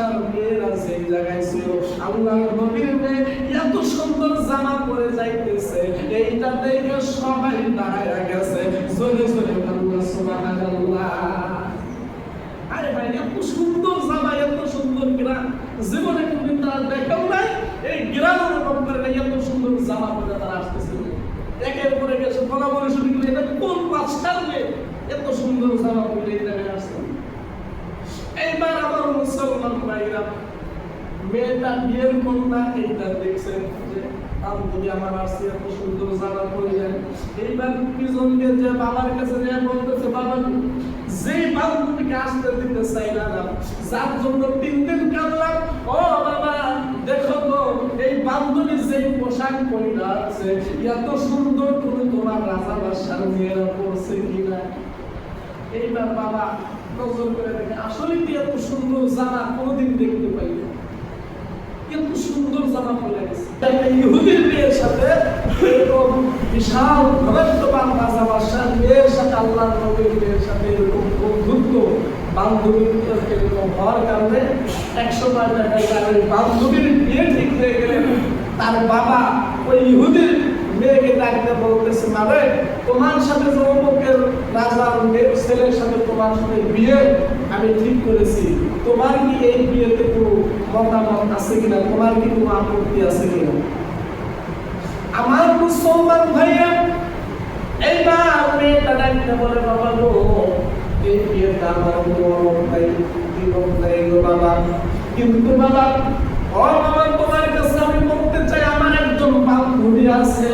বাদশার মেয়েরা সেই জায়গায় ছিল। আল্লাহ নবীর মেয়ে এত সুন্দর জামা পরে যাইতেছে এইটা দেখে সবাই দাঁড়ায় গেছে জোরে জোরে আল্লাহ সুবহানাল্লাহ। আরে ভাই, এত সুন্দর জামা, এত সুন্দর গ্রাম। জীবনে কোনদিন তারা দেখাও নাই, এই গ্রামের নাই এত সুন্দর জামা পরে তারা আসতেছিল একের পরে গেছে বলা বলে শুরু এটা কোন মেয়ে এত সুন্দর জামা পরে এই জায়গায় আসছে এইবার আমার মুসলমান ভাইরা মেয়েটা বিয়ের কন্যা এইটা দেখছেন যে আমি যদি আমার আসছে এত সুন্দর জামা পরে যায়। এইবার দিয়ে যে বাবার কাছে যে বলতেছে বাবা যে বান্ধবীকে আসতে দিতে চাই না, যার জন্য তিন দিন কাঁদলাম ও বাবা দেখো তো এই বান্ধবী যে পোশাক পরিরা আছে এত সুন্দর করে তোমার রাজা বাসার মেয়েরা পড়ছে কিনা? এইবার বাবা দেখে আসলে এত সুন্দর জামা কোনোদিন দেখতে পাই না। কিন্তু সুন্দর জামা পরে গেছে। সাথে এরকম বিশাল সাথে আল্লাহ নবীর সাথে এরকম বন্ধুত্ব বান্ধবীর হওয়ার কারণে একশো বার তার বান্ধবীর বিয়ে ঠিক হয়ে তার বাবা ওই ইহুদির মেয়েকে ডাকতে বলতেছে মানে তোমার সাথে যে অমুকের রাজার মেয়ের ছেলের সাথে তোমার সাথে বিয়ে আমি ঠিক করেছি। তোমার কি এই বিয়েতে কোনো মতামত আছে কিনা? তোমার কি কোনো আপত্তি আছে কিনা? আমার মুসলমান ভাইয়া, এইবার মেয়েটা ডাকতে বলে, বাবা গো, এই আমার কোনো নাই বাবা। কিন্তু বাবা বাবা বান্ধবী আছে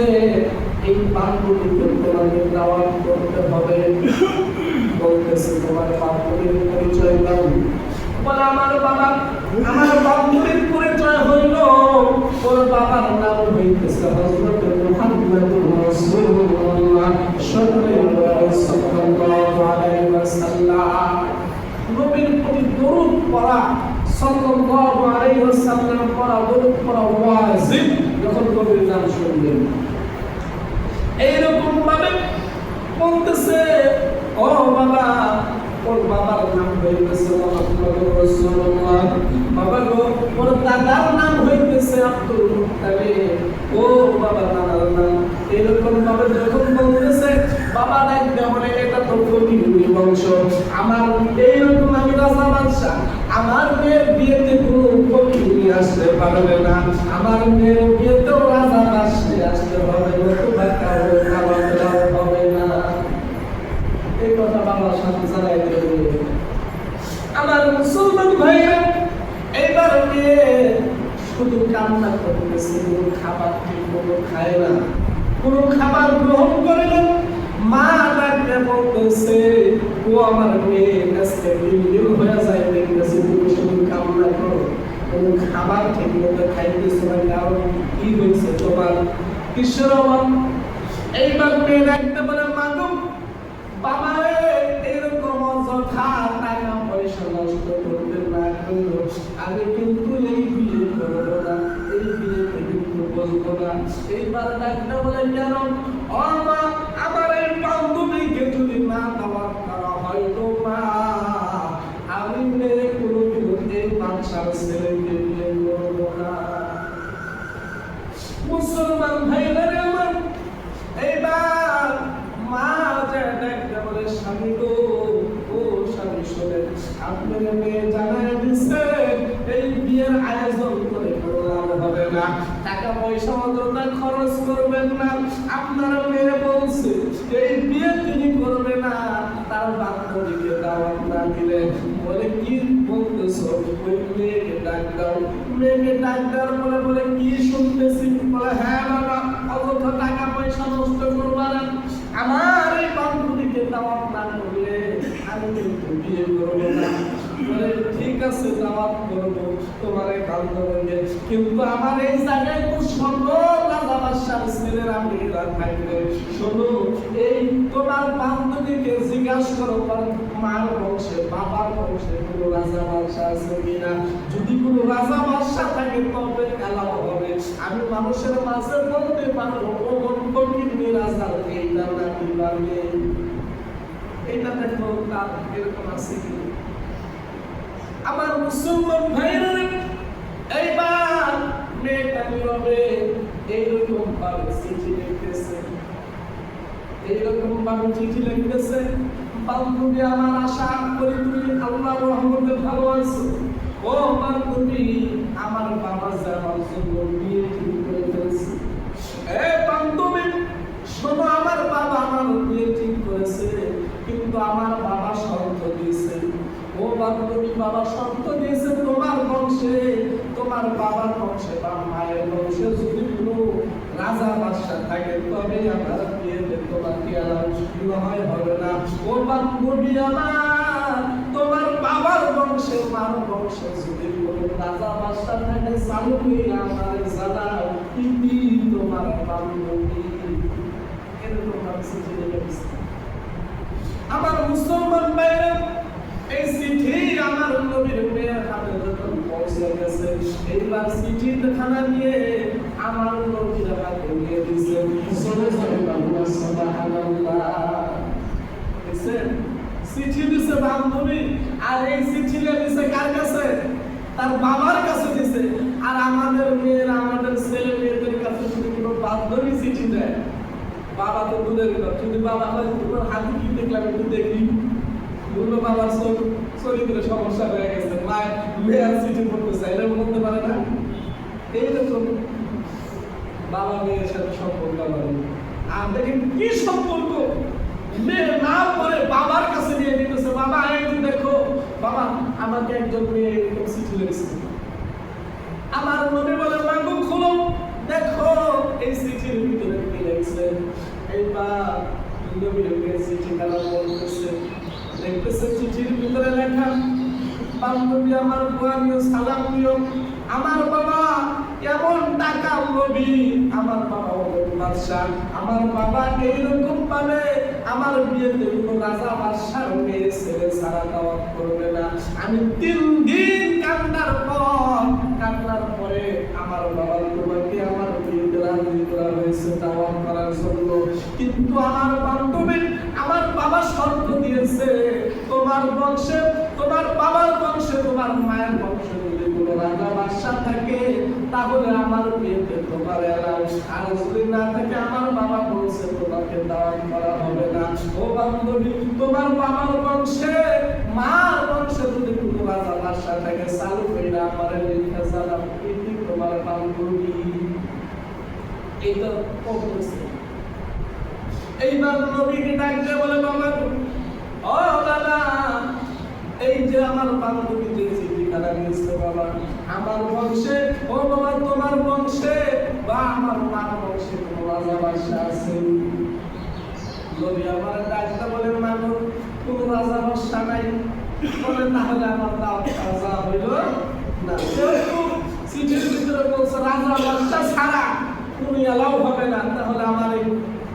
এই বান্ধবীকে তোমাকে দাওয়াত করতে হবে। বলতেছে, তোমার বান্ধবীর পরিচয় দাও। বলে, আমার বাবা, আমার বান্ধবীর পরিচয় হইল, ওর বাবার নাম হইতেছে হযরত মুহাম্মদুর রাসূলুল্লাহ সাল্লাল্লাহু আলাইহি ওয়াসাল্লাম। নবীর প্রতি দরুদ পড়া, সাল্লাল্লাহু আলাইহি ওয়াসাল্লাম পড়া দরুদ পড়া ওয়াজিব। যখন কবির নাম শুনবেন এইরকম ভাবে বলতেছে, ও বাবা, ওর বাবার নাম হইতেছে বাবা গো, ওর দাদার নাম হইতেছে আব্দুল মুত্তালিব। ও বাবা, দাদার নাম। এরকম ভাবে যখন বলতেছে বাবা ডাকতে বলে এটা তো ফকির বংশ আমার এইরকম আমি রাজা বাদশাহ আমার মেয়ের বিয়েতে কোনো ফকির আসতে পারবে না। আমার মেয়ের বিয়েতেও রাজা বাদশাহ আসতে হবে নতুবা কারও খাবার দাবার হবে না। এই কথা বাবার সাথে দেবে আমার মুসলমান ভাইরা এইবার মেয়ে শুধু কান্না করতেছে, কোনো খাবার মতো খায় না। কোনো খাবার গ্রহণ করে না। মা ডাকতে বলতেছে, ও আমার মেয়ে, আজকে দিন হয়ে যায় দেখতেছে তুমি শুধু কান্না করো কোনো খাবার ঠিক মতো খাইতেছো না কারণ কি হয়েছে তোমার অভাব এইবার মেয়ে ডাকতে বলে মাগো বাবা এরকম অযথা টাকা পয়সা নষ্ট করতে না করল আমি কিন্তু এই বিয়ে করব না, এই বিয়েতে কিন্তু বলব না। এইবার ডাক্তার বলে, কেন ও মা আমার এই বান্ধবীকে যদি না দেওয়ার করা হয় তো মা আমি মেয়ে কোনোদিন এই বাচ্চার ছেলেকে বিয়ে করব না মুসলমান ভাইরা রে আমার এইবার মা যে দেখতে বলে স্বামী গো ও স্বামী শোনে আপনার মেয়ে জানায় দিচ্ছে এই বিয়ের আয়োজন করে হবে না। টাকা পয়সা অযথা খরচ করবেন না। আপনার মেয়ে বলছে, এই বিয়ে তিনি করবে না। তার বান্ধবীকে দাওয়াত না দিলে বলে, কি বলতেছো? ওই মেয়েকে ডাক দাও। মেয়েকে ডাক দেওয়ার পরে বলে, কি শুনতেছি? বলে হ্যাঁ বাবা, অযথা টাকা পয়সা নষ্ট করবা না আমার এই বান্ধবীকে দাওয়াত না করলে আমি কিন্তু বিয়ে করব ঠিক আছে করব বান্ধবীকে কিন্তু আমার এই জায়গায় রাজা বাদশার ছেলেরা মেয়েরা থাকবে এই তোমার বান্ধবীকে জিজ্ঞাসা করো মার বংশে, বাবার বংশে কোনো রাজা আছে কিনা? যদি কোনো রাজা বাদশা থাকে, তবে এলাও হবে। আমি মানুষের মাঝে বলতে পারব, ও ফকির রাজার এইটা দেখো তার এরকম আছে কি আমার মুসলমান ভাইরা এইবার মেয়েটা নীরবে এইরকম ভাবে চিঠি লিখতেছে। এইরকম ভাবে চিঠি লিখতেছে, বান্ধবী আমার আশা করি তুমি আল্লাহ রহমতে ভালো আছো। ও বান্ধবী, আমার বাবা যাওয়ার জন্য বিয়ে ঠিক করে ফেলেছে এ বান্ধবী শোনো আমার বাবা আমার বিয়ে ঠিক করেছে কিন্তু আমার বাবা শর্ত দিয়েছে ও বান্ধবী বাবা শর্ত দিয়েছে তোমার বংশে। তোমার বাবার বংশে বা মায়ের বংশে যদি কোনো রাজা বাদশা থাকে তবে আমার বিয়েতে তোমাকে আর হয় হবে না। ও বান্ধবী আমার, তোমার বাবার বংশে, মার বংশে যদি কোনো রাজা বাদশা থাকে হয়ে আমার জানাও। ইতি তোমার বান্ধবী এরকম। আমার মুসলমান ভাইরা এই আমার মেয়ের হাতে যখন গেছে এইবার খানা নিয়ে আমার দিছে। চলে যাবে বাবু সুবহানাল্লাহ। দেখছেন? চিঠি দিছে বান্ধবী, আর এই দিছে কার কাছে? তার বাবার কাছে দিছে। আর আমাদের মেয়েরা, আমাদের ছেলে মেয়েদের কাছে যদি কোনো বান্ধবী চিঠি দেয়, বাবা তো দূরের কথা, যদি বাবা হয় তোমার কি দেখলাম একটু দেখি। বলল বাবার চোখ- চরিত্রে সমস্যা হয়ে গেছে। মায়ের মেয়ের চিঠি পড়তে চাই এরকম বলতে পারে না? এইরকম বাবা মেয়ের সাথে সম্পর্ক আমাদের আর দেখেন কি সম্পর্ক? মেয়ে না পরে বাবার কাছে নিয়ে দিতেছে। বাবা একটু দেখো, বাবা, আমাকে একজন মেয়ে এরকম চিঠি লিখেছে আমার মনে বলে মাগো খোলো, দেখো, এই চিঠির ভিতরে কি লিখছে এইবার নবীর মেয়ে চিঠি কালা বলতেছে দেখতেছে চিঠির ভিতরে লেখা, বান্ধবী আমার বুয়ানিও সালাম আমার বাবা এমন টাকা লোভী আমার বাবা ওদের বাদশাহ। আমার বাবা এইরকম ভাবে আমার বিয়েতে কোনো রাজা বাদশার মেয়ে ছেলে সারা দাওয়াত করবে না। আমি তিন দিন কান্নার পর, কান্নার পরে আমার বাবা তোমাকে আমার বিয়েতে রাজি করা হয়েছে, দাওয়াত করার জন্য। কিন্তু আমার বান্ধবী বাবা দিয়েছে। তোমার বংশে, তোমার বাবার বংশে, তোমার মায়ের বংশে যদি কোনো রাজা বাদশা থাকে, তাহলে আমার বিয়েতে তোমার আর যদি না থাকে, আমার বাবা বলছে তোমাকে দাওয়াত করা হবে না। ও বান্ধবী, তোমার বাবার বংশে, মার বংশে যদি কোনো রাজা বাদশা থাকে, চালু কইরা আমার লেখা এটি তোমার বান্ধবী। এইটা কবরছে এইবার নবীকে ডাকতে বলে বাবা ও দাদা, এই যে আমার বান্ধবী যে চিঠিখানা নিয়েছে বাবা, আমার বংশে, ও বাবা তোমার বংশে, বা আমার মার বংশে কোনো রাজা আছে। নবী আমার ডাকতে বলে মানো কোনো রাজা বাদশা নাই। বলে, তাহলে আমার দাও রাজা হইল না। যেহেতু চিঠির ভিতরে বলছে, রাজা বাদশা ছাড়া তুমি এলাও হবে না, তাহলে আমার এই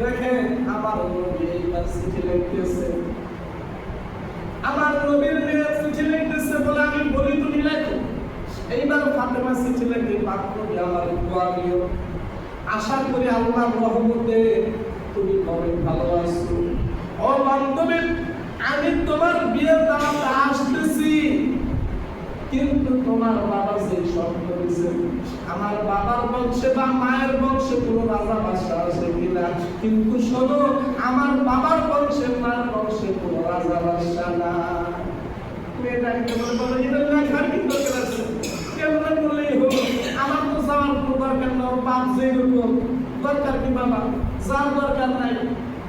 দেখেন আমার নবী এইবার চিঠি লিখতেছে। আমার নবীর মেয়ে চিঠি লিখতেছে বলে আমি বলি, তুমি লেখো। এইবার ফাতেমা চিঠি লিখে, পাক করে আমার দোয়া আশা করি আল্লাহর রহমতে তুমি অনেক ভালো আছো। ও বান্ধবী, আমি তোমার বিয়ের দাওয়াতে আসতেছি তোমার বাবা যে শব্দ দিছে আমার বাবার বংশে বা মায়ের বংশে কোনো রাজা বাসা আছে কিনা কিন্তু শোনো, আমার বাবার বংশে, মার বংশে কোনো রাজা বাসা না। কেমন বললেই হোক আমার তো যাওয়ার কোনো দরকার না বাপ যেরকম দরকার কি বাবা? যার দরকার নাই।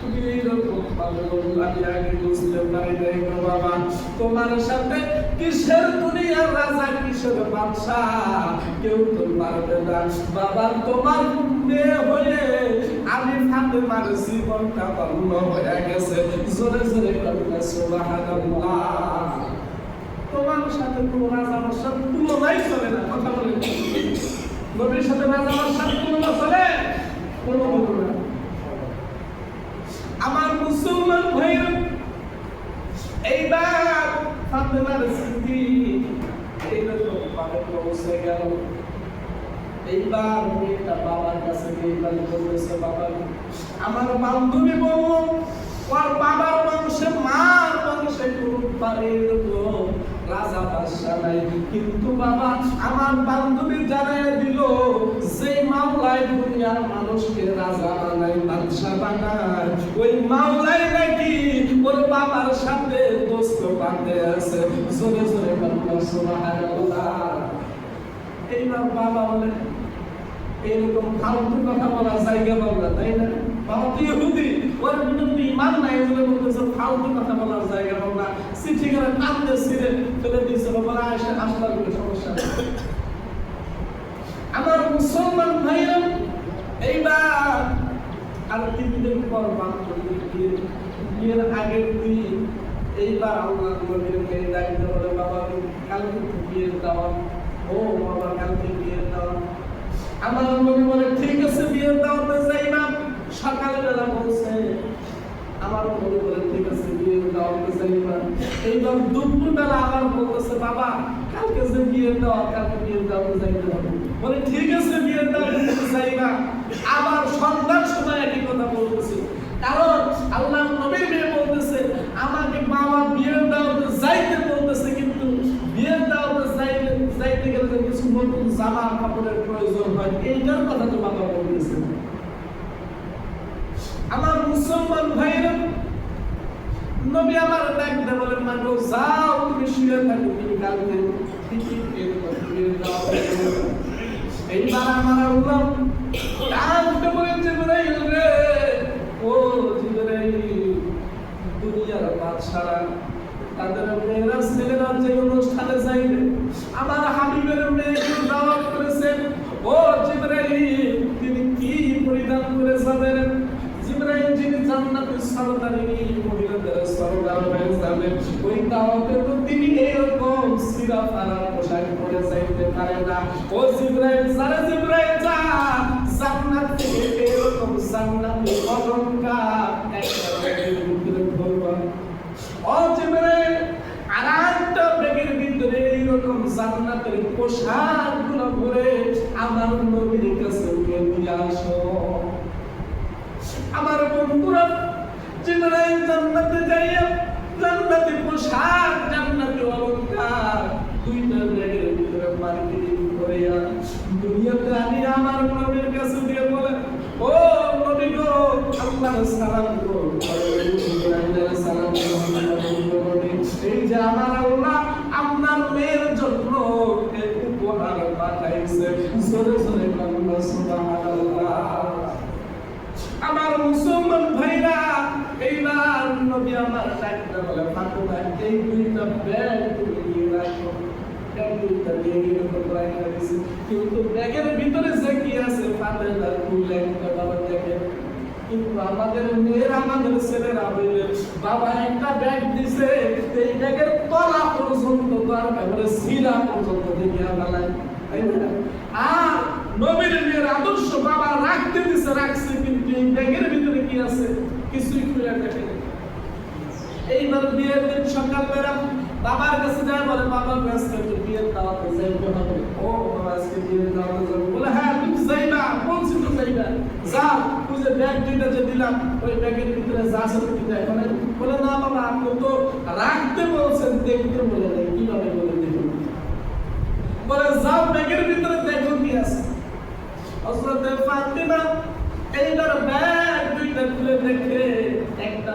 তুমি এরকম পাগল আমি আগে বুঝতে পারি নাই গো বাবা তোমার সাথে কিসের দুনিয়ার রাজা কিসের বাদশা কেউ তো পারবে না বাবা তোমার মেয়ে হয়ে আমি ফাতেমার জীবনটা বন্ধ হয়ে গেছে জোরে জোরে কন্যা সুবহানাল্লাহ তোমার সাথে কোনো রাজা বাদশার তুলনাই চলে না, কথা বলে নবীর সাথে রাজা বাদশার তুলনা চলে? কোনো না। আমার মুসলমান ভাইরা এইবার ফাতেমার স্মৃতি। এইরকম ভাবে পৌঁছে গেল। এইবার মেয়েটা বাবার কাছে গিয়ে এইবার বলতেছে, বাবা, আমার বান্ধবী বউ ওর বাবার বংশে মার বংশে কোনো বাড়ির লোক রাজা বাদশা নাই কিন্তু বাবা আমার বান্ধবী জানাই দিল যে মামলায় দুনিয়ার মানুষকে রাজা বানাই বাদশা বানায়, ওই মামলায় নাকি ওর বাবার সাথে দোস্ত বাঁধে আছে। জোরে জোরে বাবা সুবহানাল্লাহ। এইবার বাবা বলে, এরকম ফালতু কথা বলার জায়গা পাবো তাই না? না। আমার মুসলমান ভাইরা এইবার আর তিন পর বিয়ের আগের দিন এইবার আল্লাহ নবীর মেয়ে ডাকতে বলে বাবা, কালকে বিয়ের দাওয়াত। ও বাবা, কালকে বিয়ের দাওয়াত। আমার নবী বলে ঠিক আছে, বিয়ের দাওয়াতে যাইবা সকালবেলা বলছে, আমার নবী বলে, ঠিক আছে বিয়ের দাওয়াতে যাইবা এইবার দুপুর বেলা আবার বলতেছে, বাবা, কালকে যে বিয়ের দাওয়াত কালকে বিয়ের দাওয়াতে যাইতে হবে বলে, ঠিক আছে বিয়ের দাওয়াতে যাইবা আবার সন্ধ্যার সময় একই কথা বলতেছে। কারণ আল্লাহ নবীর মেয়ে বলতেছে, আমাকে বাবা বিয়ের দাওয়াতে যাইতে বলতেছে, কিন্তু বিয়ের দাওয়াতে যাইতে যাইতে গেলে কিছু নতুন জামা কাপড়ের প্রয়োজন হয়। এইটার কথা তো বাবা বলতেছে আমার মুসলমান ভাইরা নবী আমার ডাকতে বলে মাগো, যাও, তুমি শুয়ে থাকো, তুমি কালকে জিবরাইল রে, ও জিবরাইল দুনিয়ার বাদশারা, তাদের মেয়েরা ছেলেরা যে অনুষ্ঠানে যাইবে, আমার হাবিবের মেয়েকে দাওয়াত করেছেন ও জিবরাইল তিনি কি পরিধান করে যাবেন? জিবরাইল যিনি জান্নাতের সরদারিনী, মহিলাদের যাবেন ওই দাওয়াতে তো তিনি এরকম সিরা ফারা পোশাক পরে যাইতে পারে না। ও জিবরাইল, সারা জিবরাইল যা, জান্নাত থেকে এরকম জান্নাতি অলংকার ও জিবরাইল, আর ব্যাগের ভিতরে এইরকম জান্নাতের পোশাকগুলো ভরে আমার নবীর কাছে নিয়ে আসো। আমার বন্ধুরা জিবরাইল জান্নাতে যাইয়া জান্নাতি A আমাদের মেয়ের বাবা একটা ব্যাগ দিছে ব্যাগের তলা পর্যন্ত তার ব্যাপারে আর নবীর মেয়ের বাবা রাখতে দিছে রাখছে কিন্তু এই ব্যাগের ভিতরে কি আছে কিছুই খুলে এইবার বিয়ের দিন সকালবেলা বাবার কাছে যায়, বলে, বাবা আজকে তো বিয়ের দাওয়াতে যাইতে ও, বাবা, আজকে বিয়ের দাওয়াতে যাব বলে হ্যাঁ তুমি যাইবা বলছি তো যাইবা? যাও তুই যে ব্যাগ দুইটা যে দিলাম, ওই ব্যাগের ভিতরে যা আছে তুমি দেখো না বলে, না, বাবা, আপনি তো রাখতে বলছেন, দেখতে বলে দেয় কীভাবে বলে দেখুন বলে যাও ব্যাগের ভিতরে দেখো কি আছে। হযরত ফাতিমা এইবার ব্যাগ দুইটা খুলে দেখে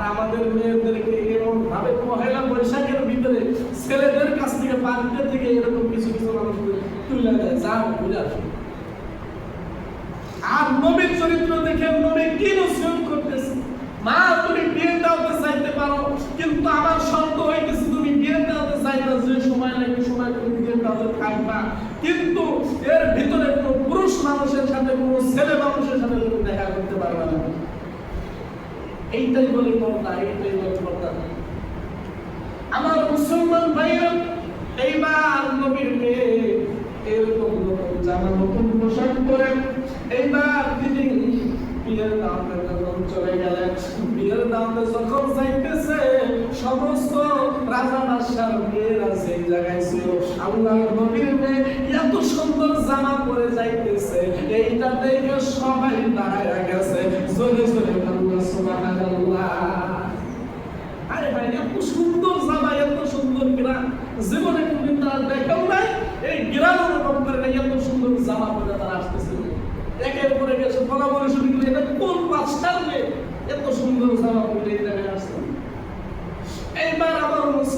আর আমাদের মেয়েদেরকে এমন ভাবে পহেলা বৈশাখের ভিতরে ছেলেদের কাছ থেকে বাড়িতে থেকে এরকম কিছু কিছু মানুষ তুলে দেয়। বুঝে আসো। আর নবীর চরিত্র দেখে নবী কি করতেছে? মা, তুমি বিয়ে দাওতে চাইতে পারো, কিন্তু আমার শর্ত হইতেছে, তুমি বিয়ে দাওতে চাইবা যে সময় লাগে সময় তুমি বিয়ে দাওতে থাকবা কিন্তু এর ভিতরে কোনো পুরুষ মানুষের সাথে, কোনো ছেলে মানুষের সাথে তুমি দেখা করতে পারবে না। এইটাই বলে পর্দা, এইটাই বলে পর্দা। আমার মুসলমান ভাই এইবার নবীর মেয়ে এরকম নতুন জামা, নতুন পোশাক পরে এইবার তিনি বিয়ের যখন চলে গেলেন। বিয়ের দাওয়াতে যখন যাইতেছে, সমস্ত জামা পরে আরে ভাই, এত সুন্দর জামা, এত সুন্দর গ্রাম, জীবনে তারা এই গ্রাম অনুভব এত সুন্দর জামা পরে তারা আসতেছিল একের পরে গেছে বলা বলে শুরু কোন পাঁচটার এত সুন্দর জামা পরে এই জায়গায় আসছে এইবার আমার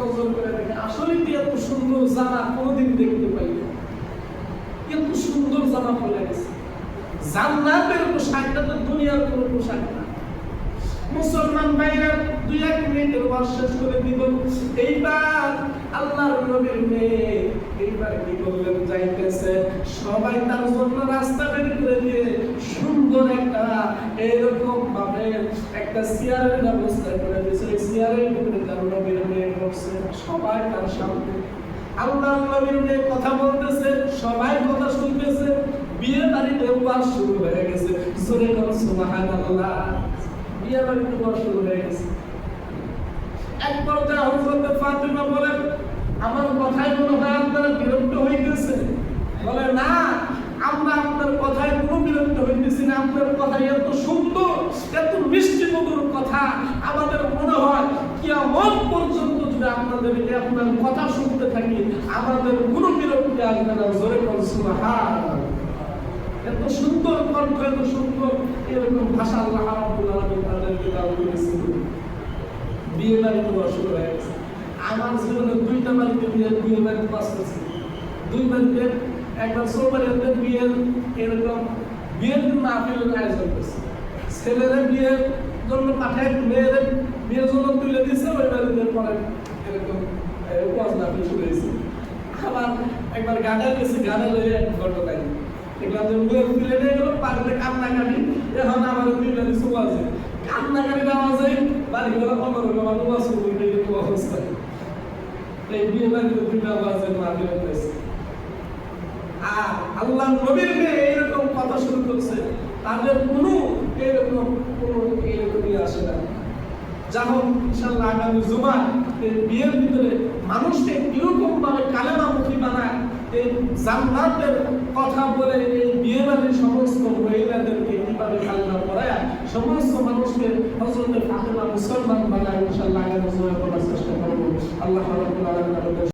নজর আসলে এত সুন্দর জামা কোনোদিন দেখতে পাই না। এত সুন্দর জামা পরে গেছে। জান্নাতের পোশাকটা তো দুনিয়ার কোনো পোশাক না। মুসলমান ভাইরা দুই এক মিনিটের ওয়াজ শেষ করে দিব এইবার আল্লাহর নবীর মেয়ে। এইবার কি করলেন যাইতেছে? সবাই তার জন্য রাস্তা বের করে দিয়ে সুন্দর একটা এরকম ভাবে একটা চেয়ারের ব্যবস্থা করে দিয়েছে। এই চেয়ারের ভিতরে তার নবীর মেয়ে বসছে সবাই তার সামনে। আল্লাহ নবীর মেয়ে কথা বলতেছে, সবাই কথা শুনতেছে। বিয়ে বাড়িতে ওয়াজ শুরু হয়ে গেছে। জোরে করো সুবহানাল্লাহ। বিয়ে বাড়িতে ওয়াজ শুরু হয়ে গেছে। এক পর্যায়ে হযরত ফাতিমা বলেন, আমার কথায় মনে হয় আপনারা বিরক্ত হইতেছে? বলে, না, আমরা আপনার কথায় কোনো বিরক্ত হইতেছি না। আপনার কথায় এত সুন্দর, এত মিষ্টি মধুর কথা, আমাদের মনে হয় কিয়ামত পর্যন্ত যদি আপনাদেরকে আপনার কথা শুনতে থাকি, আমাদের কোনো বিরক্তি আসবে না। জোরে করে সুবহানাল্লাহ। এত সুন্দর কণ্ঠ, এত সুন্দর এরকম ভাষা আল্লাহ রাব্বুল আলামিন তাদেরকে দান করেছিল বিয়ে বাড়িতে শুরু হয়ে গেছে। আমার জীবনে দুইটা বাড়িতে বিয়ে বিয়ে বাড়িতে পাস করছি দুই বাড়িতে একবার সৌবাড়িতে বিয়ের এরকম বিয়ের জন্য আপিলের আয়োজন করছে। ছেলেরা বিয়ের জন্য পাঠায় মেয়েদের বিয়ের জন্য তুলে দিচ্ছে ওই বাড়িতে পরে এরকম ওয়াজ নাফিল শুরু হয়েছে। আবার একবার গানে গেছি গানে লয়ে এক ঘটনা দেখলাম যে মেয়ে তুলে নিয়ে গেল পাখিতে কান্নাকাটি, এখন আমার দুই বাড়ি শুরু আছে কান্নাকাটি দেওয়া যায় বাড়ি ঘরে পনেরো টাকা ওয়াজ শুরু অবস্থা এই বিয়ে আর আল্লাহ নবীর মেয়ে এরকম কথা শুরু করছে এরকম, কোনো এরকমই আসে না। ইনশাল্লাহ আগামী বিয়ের ভিতরে মানুষকে ভাবে বানায় জান্নাতের কথা বলে এই বিয়ে বাড়ির সমস্ত মহিলাদেরকে কীভাবে কালেমা পড়ায় সমস্ত মানুষকে হজরতে ফাতেমা মুসলমান বানায় ইনশাল্লাহ আগামী জুমা করার চেষ্টা করব আল্লাহ রাব্বুল আলামিন আমাদের